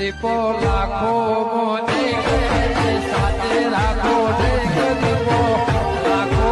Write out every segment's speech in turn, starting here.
દીપો લાખો મોને સાથે રાખો દીપો લાખો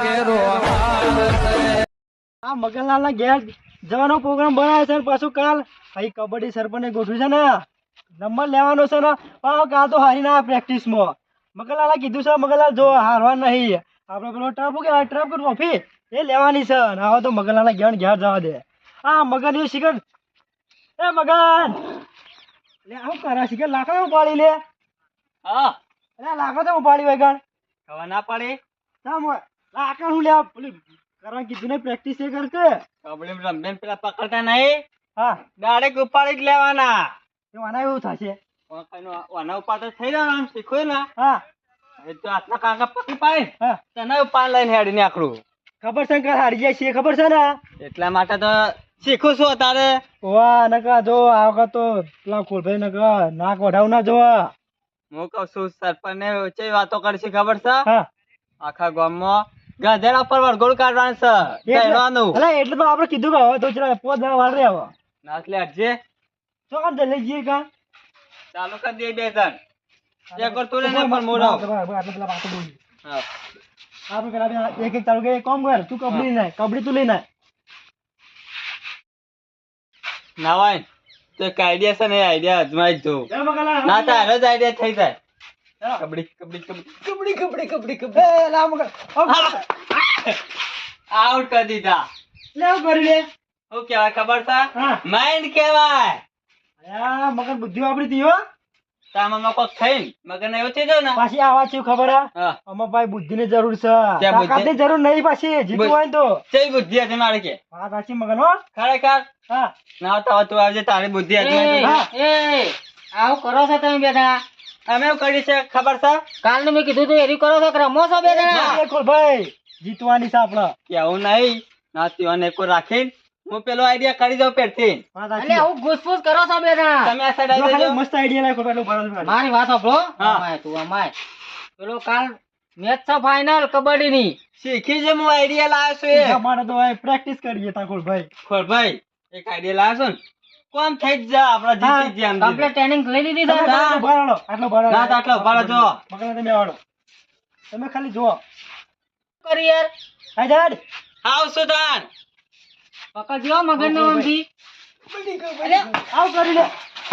ઘેરો જવાનો પ્રોગ્રામ બનાવ્યો છે પાછું કાલ. અહીં કબડ્ડી સરપંચ ગોઠવ્યું છે ને. નંબર લેવાનો છે ને. કાલ તો હારી ના પ્રેક્ટિસમાં મગનલાલે કીધું છે, મગનલાલ, જો હારવા નહીં. આપણે પેલો ટ્રપ કે ટ્રપ કે ટ્રોફી એ લેવાની છે અને હવે તો મગનલાલ ઘેર ઘેર જવા દે. આ મગન એ શિખર એ મગન! લે આવું કરા શિખર લાકડા ઉપાડી લે. હા. અરે લાકડા તો ઉપાડી હોય ગણ ખબર ના પડે. સામ લાકડા હું લે પેલી કરવા કીધું ને પ્રેક્ટિસ એ કર કે કબડ્ડી રમબેન પેલા પકડતા નહીં. હા. ડાયરેક્ટ ઉપાડી જ લેવાના. એ વાના એવું થશે. વાના ઉપાડ થઈ જવાનું શીખો ને. હા. એ તો હાથના કાકા પકી પાડે. હા. તેના લઈને હેડી આકડું ખબર છે કે હારી જાય છે? ખબર છે ને? એટલા માટે તો શીખું છું તારે વાહ નકા જો આ વખત તો પેલા કોલભાઈ નકા નાક વઢાવ ના જોવા. હું કઉ છું સરપંચ ને ચેવી વાતો કરશે ખબર છે? આખા ગામમાં ગધેડા પર કાઢવાનું છે. કહેવાનું એટલે એટલે તો આપણે કીધું કે હવે તો જરા પોત રહ્યા હવે. નાચ લે હટજે તો લઈ જઈએ કા? ચાલુ કરી દે બે જણ. એક વાર તું પણ મોડો આટલા પેલા વાતો બોલી. હા. આપણે પેલા એક એક કે કોમ કર. તું કબડી ના કબડી તું લઈ ના નાવાય તો એક આઈડિયા છે ને આઈડિયા અજમાઈ જ ના તારો જ આઈડિયા થઈ જાય. કબડ્ડી કબડ્ડી કબડ્ડી. કબડ્ડી કબડ્ડી કબડ્ડી આઉટ કરી દીધા. લે કરી લે. શું કહેવાય ખબર છે? હા. માઇન્ડ કેવાય. મગર બુદ્ધિ વાપરી તી હો. તામાં કોક થઈ મગર એવું થઈ જાય ને? પાછી આવા છે ખબર ભાઈ બુદ્ધિ ની જરૂર છે. ત્યાં બુદ્ધિ? જરૂર નહીં પાછી જીતવું હોય ને તો. ચઈ બુદ્ધિ હતી મારે કે? વાત સાચી મગન હો? ખરેખર? હા. ના તો તું આવજે તારી બુદ્ધિ હતી હા. આવું કરો છો તમે બેટા અમે કરી છે ખબર છે? કાલનું મેં કીધું તું એરી કરો છો કે રમો છો બે જણા? ભાઈ. જીતવાની છે આપડે કેવું નહીં. ના તીઓને કોઈ રાખીને હું પેલો આઈડિયા કરી દઉં પેટથી. એટલે સાચી. આવું કરો છો બેટા. તમે આ સાઈડ આવી જાઓ મસ્ત આઈડિયા લાગ્યો પેલો ભરત મારી વાત સાંભળો. હા. અમાય તું અમાય. પેલો કાલ મેચ છે ફાઇનલ કબડ્ડી ની શીખી છે હું આઈડિયા લાવ્યો છું એ અમારે તો પ્રેક્ટિસ કરીએ તાકોલ ભાઈ ખોર ભાઈ એક આઈડિયા લાવ્યો છું ને. કોમ થઈ જ જા આપડે જીતી ગયા આપણે ટ્રેનિંગ લઈ લીધી તમે છે આટલો ભરાડો, આટલો ભરાડો. ના આટલો ભરાડો જો. મગન તમે આવડો તમે ખાલી જુઓ. કરિયર યાર? જાડ આવ આવશું તાન પકડજો મગર નો ઊંધી અરે આવ કરી લે.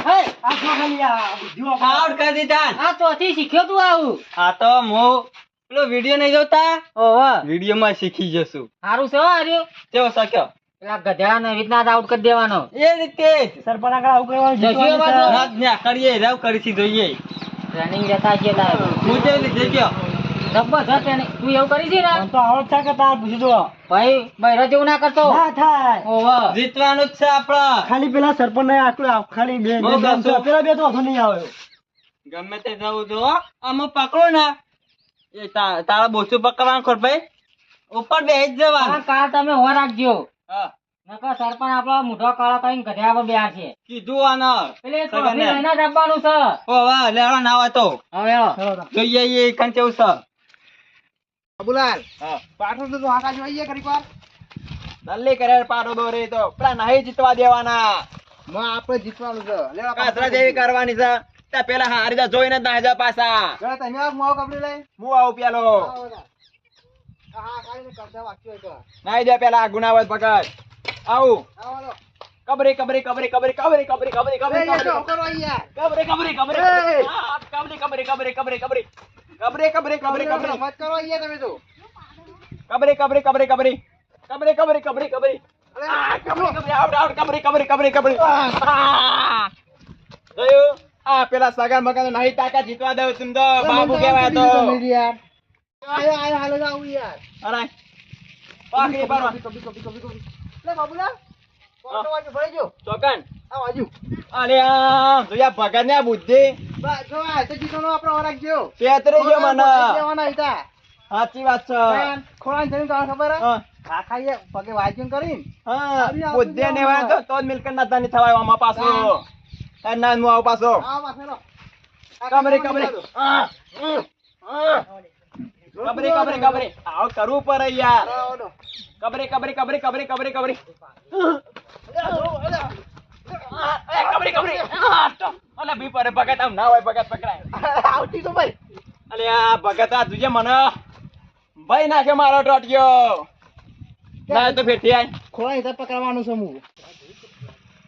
હે આ જો ખાલી આ બુદ્ધિ આઉટ કરી દીધા. આ ચોથી શીખ્યો તું આવું. આ તો મો પેલો વિડિયો નહીં જોતા? ઓહો. વીડિયો માં શીખી જશું. સારું છે હો હાર્યું કેવો શક્યો પેલા ગધેડા ને રીતના આઉટ કરી દેવાનો. એ રીતે. જ. સરપંચ આગળ આવું કરવાનું જશું જ કરીએ રાવ કરીશી જોઈએ. રનિંગ જતા છે હું જેવી રીતે ગયો જબરજસ્ત ટ્રેનિંગ તું એવું કરી છે ને? તો આવડત કે તાર પૂછી જુઓ. ભાઈ બૈરા જેવું ના કરતો. ના થાય. ઓહો જીતવાનું જ છે આપડે ખાલી પેલા સરપંચ ને આટલું ખાલી બે. પેલા બે તો વાંધો નહીં આવ્યો ગમે તે જવું જો આમાં પકડો ને એ તારા બોચું પકડવાનું ખોટ ભાઈ. ઉપર બે જ જવા જવાનું તમે હો રાખજો. હા. નકર સરપંચ આપણો મોઢો કાળો કરીને ગધેડા પર બેહાર છે. કીધું આના. એટલે સગનને. લઈને જ છે. ઓ વાહ લેવા ના હોય તો. હવે. જોઈએ એ કણ કેવું છે. બાબુલાલ હા તો હાકા જોઈએ કરી વાર દલ્લી કરે પાડો દોરે તો પેલા નહીં જીતવા દેવાના માં આપણે જીતવાનું છે લેવા કાતરા જેવી કરવાની છે તે પેલા હારી જા જોઈને ના જા પાસા જો તમે મોં કપડી લઈ હું આવું પેલો નાઈ દે પેલા ગુનાવત પકડ આવું કબરી કબરી કબરી કબરી કબરી કબરી કબરી કબરી કબરી કબરી કબરી કબરી કબરી કબરી કબરી કબરી કબરી કબરે કબરે કબરી. મત કરો અહીંયા તમે તો. કબરે કબરે કબરે કબરે. કબરે કબરે કબરે કબરે. પેલા સગા મગન નહીં તાકાત જીતવા દઉં તું તો બાબુ કહેવાય તો. આયો આયો હાલો જાવ યાર. અરે પાકડી પરવા કબી કબી કબી કબી લે બાબુલાલ કોટો વાગે ભરી જો ચોકન. આ બાજુ અરે આ જોયા ભગત ને બુદ્ધિ. જો આ તે જીતવાનો આપણો વરાક ગયો. તેતરી ગયો મને. દેવાના હતા સાચી વાત છે. ખોળાને જઈને તમને ખબર હે? હા, કાકાએ પગે વાંચ્યું કરીને. હા બુદ્ધિ ને વાત તો તો મિલકત ના તને થવાય આમાં પાછો. એ ના હું આવું પાછો. આ. આ કમરે કમરે આ. કબરે કબરે કબરે. આવું કરવું પડે યાર. કબરે કબરે કબરે કબરે કબરે કબરે. કબરે કબરે. અલે બી પડે ભગત આમ ના હોય ભગત પકડાય. આવતી તો ભાઈ. અલે આ ભગત આ તુજે મને ભાઈ નાખે મારો ટોટ્યો ના તો ફેરથી આય. ખોય તો પકડવાનું છે હું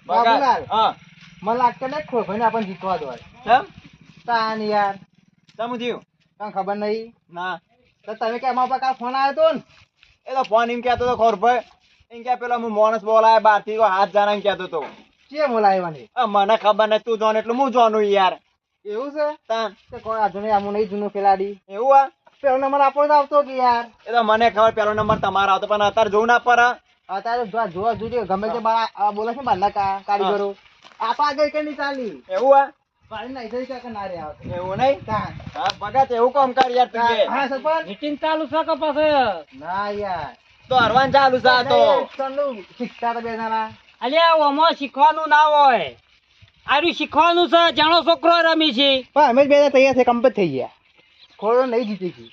ભગત હા. મને લાગતો ને ખોળ ભાઈને આપણને જીતવા દો કેમ? તાન યાર. તમ થયું તને ખબર નહીં? ના. તો તમે કે અમારા પર ફોન આવ્યો તો ને? એ તો ફોન એમ કહેતો તો ખોર ભાઈ. એમ કે પેલો હું માણસ બોલાય બહારથી હાથ જાણા એમ કહેતો તો. ચે બોલાવવાની આ મને ખબર નથી તું જોન એટલું હું જોનું યાર. એવું છે? તાન. તે કોઈ વાંધો નહીં આમ નહીં જૂનું ખેલાડી. એવું આ? પેલો નંબર આપણો જ આવતો કે યાર? એ તો મને ખબર પેલો નંબર તમારો આવતો પણ અત્યારે જોવું ના પર અત્યારે જોવા જોવા જોઈએ ગમે તે બાર બોલે છે બારના કા- કારીગરો. આ આગળ કે નહીં ચાલી? એવું આ? પાણી નાઈ જાય કે ના રે આવતો. એવું નહીં? તાન. એવું કામ કર યાર હા સરપંચ? ચાલુ છે કે ના યાર. તો હરવાન ચાલુ છે આ તો. શિક્ષા શીખતા હતા બે જણા અલ્યા ઓમાં શીખવાનું ના હોય. આરું શીખવાનું છે જાણો છોકરો રમી છે. પણ અમે જ બે તૈયાર છે કમ્પ્લીટ થઈ ગયા. ખોડો નહીં જીતી ગઈ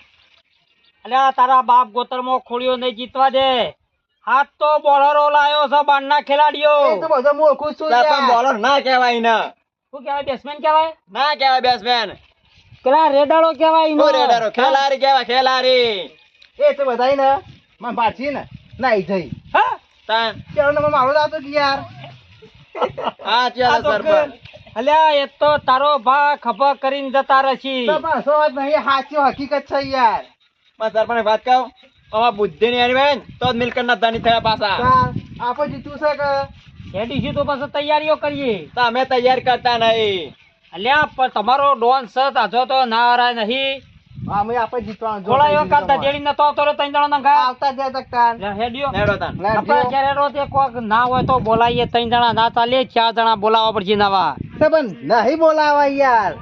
અલ્યા તારા બાપ ગોતરમાં ખોળીઓ નહીં જીતવા દે. હાથ તો બોલરો લાયો છે બારના ખેલાડીઓ. એ તો બધો હું ઓળખું છું પણ બોલર ના કહેવાય ને. શું કહેવાય બેટ્સમેન કહેવાય? ના કહેવાય બેટ્સમેન પેલા રેડાળો કહેવાય નો રેડારો? ખેલારી કહેવાય ખેલાડી. એ તો બધાય ને મને પાછી ને. નાઈ જઈ. હા? તાન. પેલો નંબર મારો દાતો આવતો કે યાર? હા ચાલ સરપંચ. અલ્યા એ તો તારો ભા ખભા કરીને જતા રહી તો સો વાત નહીં સાચી હકીકત છે યાર. માં સરપંચ વાત કહું અમાર બુદ્ધિ ની આની બેન તો મિલકત ના ધની થયા પાછા. આપો જીતું છે કે. હેડીશું તો પછી તૈયારીઓ કરીએ. તો અમે તૈયાર કરતા નહીં. અલ્યા પણ તમારો ડોન સત હજો તો ના રહે નહીં. અમે આપણે જીતવાનું થોડા કઈ એવો કાલ નતો આવતો રે ત્રણ જણા નંગા આવતા જ તક તાર નેડો તાન આપણે જ્યારે રો તે કોક ના હોય તો બોલાવીએ ત્રણ જણા ના ચાલે ચાર જણા બોલાવવા પડશે નવા પણ નહીં બોલાવા યાર.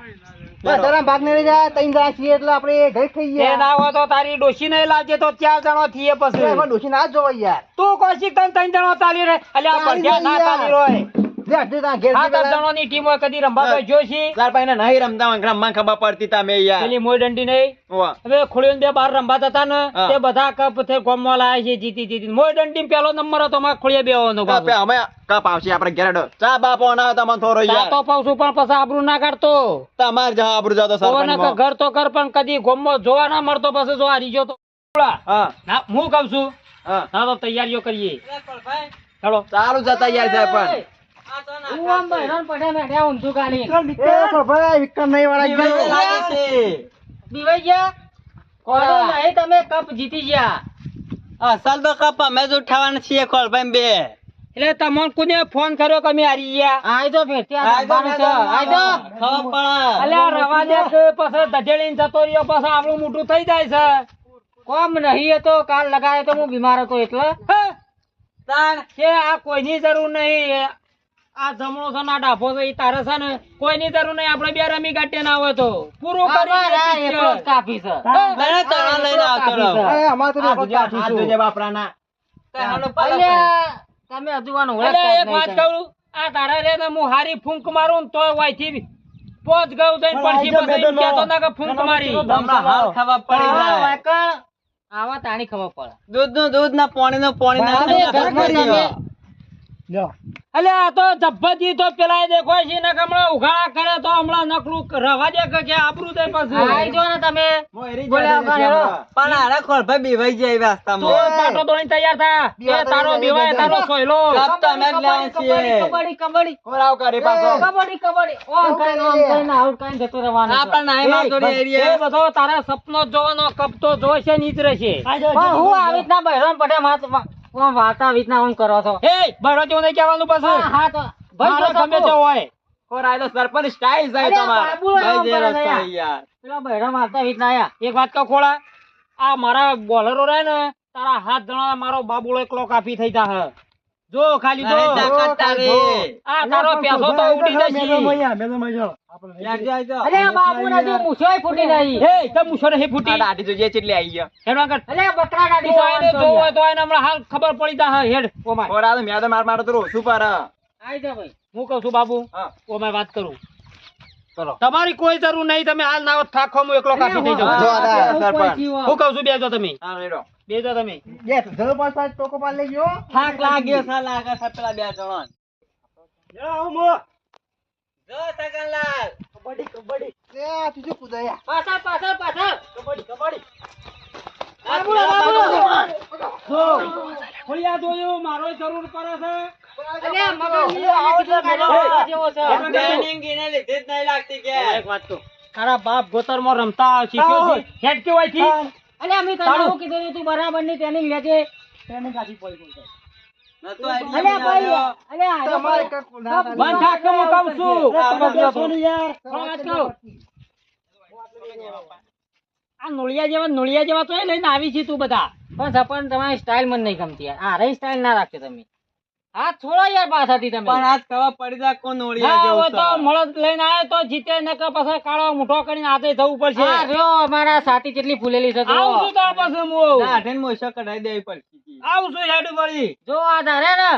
બધાના ભાગ જાય ત્રણ જણા છીએ એટલે આપણે ઘરે થઈ ગયા. ના હોય તો તારી ડોશી ને લાવજે તો ચાર જણો થઈએ પછી. એમાં ડોશી ના જોવાય યાર. તું કોશિક તને ત્રણ જણો ચાલી રે ના ચાલી રોય. લે, હજી તારા ઘેર સાતથી આઠ પેલા- જણોની ટીમ હોય કદી રમવા જોશી સરપંચ નહીં રમતા રમવા ખબર પડતી તમે યાર. પેલી મોય દંડી નહીં. હવે. ખોળીને બે બાર રમવા જતા ને તે બધા કપ તે લાયા છે જીતી જીતી. મોય દંડી પેલો નંબર હતો માં ખોળીએ બેવાનો અમે કપ આવશે આપણે ઘેરડો ચા બાપો ના તમને થોડો યાર પણ પછી આબરૂ ના કાઢતો. તમાર જવા આબરૂ જતો સરપંચ ઘર તો કર પણ કદી ગોમો જોવા ના મળતો પછી જો હારી ગયો તો હા. હું કઉ છું. હા. તો તૈયારીઓ કરીએ. ચાલો. ચાલુ છે તૈયાર સરપંચ એ ખબર, વિક્રમ નહીં વાળા ગયો. લાગે છે. બીવાઈ ગયા? કોનો નહીં તમે કપ જીતી ગયા. અસલ તો કપ અમે જ ઉઠાવવાના છીએ ખોલભાઈ બે. એટલે તમને કોને ફોન કર્યો કે અમે હારી ગયા? આઈ તો રમવાનું છે. આઈ તો. અલ્યા રવા દે પછી ધજેડીને જતો રહ્યો પછી આપણું મોટું થઈ જાય છે. કોમ નહીં હતો કાલ લગાયો તો હું બીમાર હતો એટલે. કે આ કોઈની જરૂર નહીં આ જમણો છે ના ડાફો છે એ તારે છે ને કોઈની જરૂર નહીં આપડે બે રમી ગાંઠે ના હોય તો. પૂરું કરી છે. લઈને આવતો તો બાપરાના. તમે હજુ એક વાત કહું આ તારા રે હું હારી ફૂંક મારું ને તોય વાયથી પોચ ગયું જઈને પડશી પછી એમ ના કે ફૂંક મારી. હાલ ખબર પડી આવા તાણી ખબર પડે. દૂધ ના પાણી નું પાણી ના અરે, ખબર તમે- અલે આ તો જબ્બજી તો પેલા દેખો છે ને હમણાં ઉઘાડા કરે તો હમણાં નકલું રવા દે કે કે આબરૂ દે પછી. આઈ જો ને તમે. બોલ્યા જાય છે વગર પણ આરે ખોલભાઈ બીવાઈ જાય એવા તો પાટો દોણી તૈયાર થા. એ તારો બેવાય તારો સોયલો. કપ તો જ લેવાના છીએ. કબડી કબડી કોરાવ કરે પાછો. કબડ્ડી કબડ્ડી. ઓમ કઈને ઓમ ના આઉટ કઈ જતો રહેવાનો છે. આપણા જોડી એરિયા એ. બધો તારા સપનો જોવાનો કપ તો જોશે ને ઈ જ રહેશે. પણ હું આવી રીતના બહેરામ પડે વાત ઓમ વાર્તા રીતના ઓમ કરો છો? એ બહેરો જો નહીં કહેવાનું પાછું. હા તો ભાઈ ગમે તો હોય. કોરાયલો સરપંચ સ્ટાઈલ જાય તમારે. ભાઈ જે રસ્તા યાર. પેલા બહેરામ વાર્તા રીતના આયા એક વાત કહો ખોળા. આ મારા બોલરો રહે ને તારા હાથ જણા મારો બાબુલો એકલો કાપી થઈ જા જો ખાલી જો. તાકાત તારે. આ તારો પેસો તો ઉડી જશે. યાર જાય તો. અરે આ બાબુ ના જો મૂછોય ફૂટી નહીં. એ તો મૂછો નહીં આ ફૂટી. દાઢી જે ચેટલી આઈ ગયા. હેડો આગળ. અરે બકરા દાડી તો એને જો હોય તો એને હમણાં હાલ ખબર પડી જા હેડ. ઓમાય ખોરા તો મેં તો માર મારો તો શું પર? આઈ જા ભાઈ. હું કહું છું બાબુ હા. માય વાત કરું. તમારી કોઈ જરૂર નહીં. તમે હાલ ના થાકો હું એકલો કાપી દઈ જાઉં. જો આ સરપંચ. હું કહું છું બેજો તમે. હા રેડો બેજો તમે. બે ધરો પાંચ પાંચ ટોકો પાડ લઈ ગયો થાક લાગ્યો સા લાગે સા પેલા બે જણા. જો આવું મો. જો સગનલાલ. કબડ્ડી કબડ્ડી. લે આ તું જો કુદાયા? પાછા પાછા પાછળ. કબડ્ડી કબડ્ડી. બાબુડો, બાબુડો. જો, ફળિયા જોયું, મારો જરૂર પડે છે. અલ્યા મગન આવો છે ટ્રેનિંગ એને લીધે જ નહીં લાગતી કે. એક વાત તો તારા બાપ ગોતરમાં રમતા શીખ્યો છે? હેડ કેવાયથી અલ્યા અમે તને તારું. કીધું તું બરાબરની ટ્રેનિંગ લેજે ટ્રેનિંગ કાઢી પડી ગઈ આવી છે તું બધા. પણ તમારી સ્ટાઇલ મને નહીં ગમતી આ રહી સ્ટાઇલ ના રાખજો તમે. હાથ છોડો યાર પાછાથી તમે. પણ આજ કવા પડી જાય કોણ ઓળિયા હા, તો મળદ લઈને આવ્યો તો જીતે ને કે પછી કાળો મુઠો કરીને આતે જવું પડશે. આ રહ્યો અમારા સાથી કેટલી ફૂલેલી છે આવું જો. છું તો પછી હું મો મોસો કઢાઈ દેવી પડશે. આવું છું હેડ પડી જો આ ધારે ને.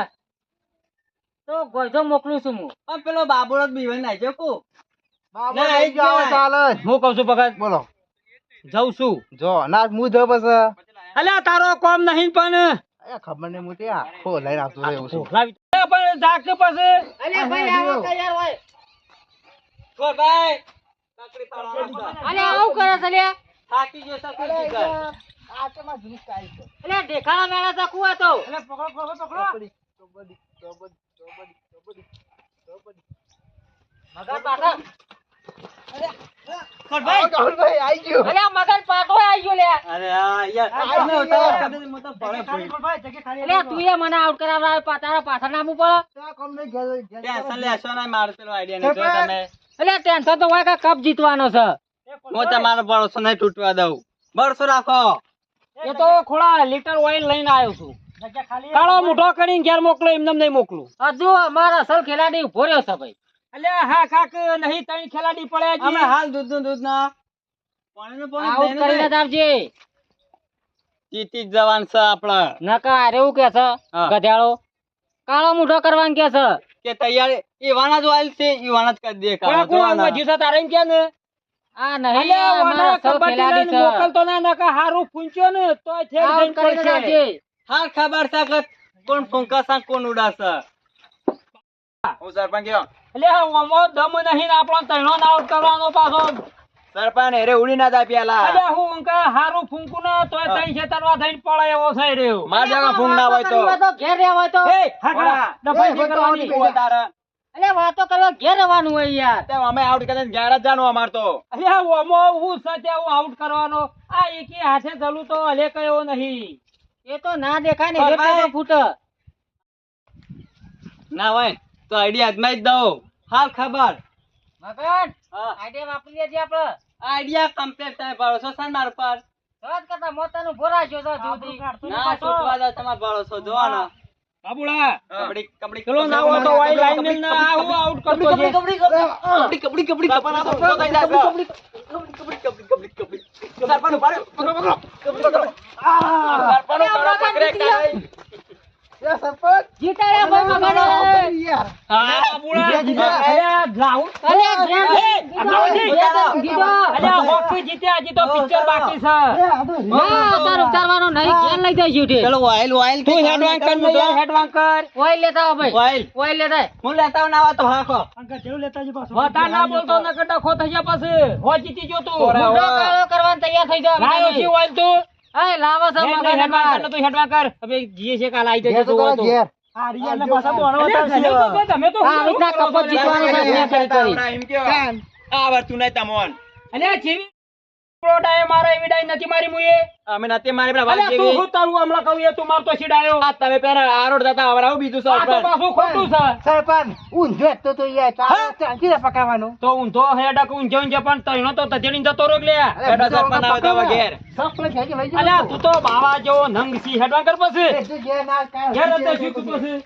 તો ગોજો મોકલું છું હું પણ પેલો બાબુડો બીવન નાખ્યો કો બાબા ના, લઈ જાઓ આઈ ચાલે. હું કહું છું ભગત બોલો. જઉં છું. જો ના હું જો બસ અલ્યા તારો કોમ નહીં પણ અરે ખબર નહીં હું ત્યાં આખો લઈને આવતો રહ્યો છું. લાવી- પણ જાગ પાસે અરે ભાઈ આવો. તૈયાર હોય. કો ભાઈ? કાકડી પાડવા અરે આવ. કરે છે લે થાકી ગયો છે કોઈ શિકાર. આ તો જૂની સ્ટાઈલ છે. અરે દેખાડા મેળા તો કુવા તો. અરે પકડો પકડો પકડો. આ તો ભલે ખાલી ભૂલી. ભાઈ જગ્યા ખાલી અલ્યા તું એ મને આઉટ ટેન્શન લેશો ના મારો પેલો આઈડિયા નહીં જો તમે. અલ્યા ટેન્શન તો હોય કપ જીતવાનો છે. હું તમારો ભરોસો નહીં તૂટવા દઉં. ભરોસો રાખો. એ તો ખોડા લીટર ઓઇલ લઈને આવ્યો છું. જગ્યા ખાલી કાળો મુઠો કરીને ઘેર મોકલો એમને નહીં મોકલું. હજુ અમારા અસલ ખેલાડી ઊભો રહ્યો છે ભાઈ. અલ્યા હા કાક નહીં તઈ ખેલાડી પડ્યા અમે છે હાલ દૂધનું દૂધ ના પાણી આઉટ દઈને કરીને દે. જ આવજે જ જવાન છે આપડે નકા આરે એવું કે છે. ગધેડો કાળો મુઠો કરવાનું કે છે કે તૈયાર ઈવાના જ વાલ છે ઈવાના જ કરી દે કાળો. કોણ. વધ્યું છે તારે કે ને આ નહીં અમારા અસલ ખેલાડી છે મોકલતો ના નકા હારું ફૂંચ્યો ને તોય ઠેર આઉટ જઈને પડશે. આવજે ખબર છે કોણ ફૂંકા કોણ ઉડાશે હું સરપંચ ગયો. અલ્યા ઓમો દમ નહીં ને આપણો તૈણો ના આઉટ કરવાનો પાછો. સરપંચ હેરે ઉડી ના જાય પેલા. અરે હું ઊંકા હારું ફૂંકુ ના તો તઈ છેતરવા થઈને પડે એવો થઈ રહ્યો. માર જગા ફૂંક ના હોય તો. ઘેર રહેવા હોય તો. એ હાકડા ડફાઈ કરવાની તું તારે. અલે વાતો કરવા ઘેર રહેવાનું હોય યાર. તે અમે આઉટ કરીને ઘેર જ જાણો અમાર તો. અલ્યા ઓમો હું સતે હું આઉટ કરવાનો? આ એકી હાથે ચલું તો અલે કયો નહીં. એ તો ના દેખાય ને એટલે ફૂટ ભાઈ- ના હોય. તો આઈડિયા અજમાઈ જ દઉં હાલ ખબર મગન આઈડિયા વાપરી લેજે આપડે આઈડિયા કમ્પ્લીટ થાય ભરોસો છે ને પર સહજ કરતા મોતાનું ભોરા છો તો જુદી ના છૂટવા દો તમાર ભરોસો જોવાનો બાબુડા કબડ્ડી કબડ્ડી પેલો ના હોય તો વાઈ લાઈન ના આ આઉટ કરતો છે કબડ્ડી કબડ્ડી કબડ્ડી કબડ્ડી સરપંચ થઈ જાય કબડ્ડી કબડ્ડી કબડ્ડી કબડ્ડી પકડો પકડો કબડ્ડી કબડ્ડી આ સરપંચ ઉપાડ્યો પકડે કાઈ તૈયાર થઈ જાવ હોય તું. અય લાવો તો હેડવાંક કર તું હેડવાંક કર. હવે જીએ છે કાલ આવી જજો તો તું. આ રિયલ ને પાછા બોનો બતાવશે તમે તો આ રીતના જીતવાનું છે? મેં કરી આ વાર તું નહીં તમોન અલ્યા જેવી પ્રોડાય મારો એવી ડાય નથી મારી મુએ. અમે નથી મારી પેલા અલ્યા તું હું તારું હમણાં કહું એ તું મારતો છીડાયો આ તમે પેલા આરોડ જતા આવડાવું બીજું આ તો પાછું ખોટું છે. સરપંચ ઊંધો તો તો યાર ચાંચી ને પકાવવાનું. તો ઊંધો હેડક ઊંઝો ઊંઝો પણ તઈનો તો તજેડીને જતો રોગ લે. બેટા સરપંચ આવે તો ઘેર. અલ્યા તું. તો બાવા જેવો નંગ સી હેડવાંક કર પછી. એ તું ઘેર ના કાંઈ ઘેર હજી શું તું તું. પછી?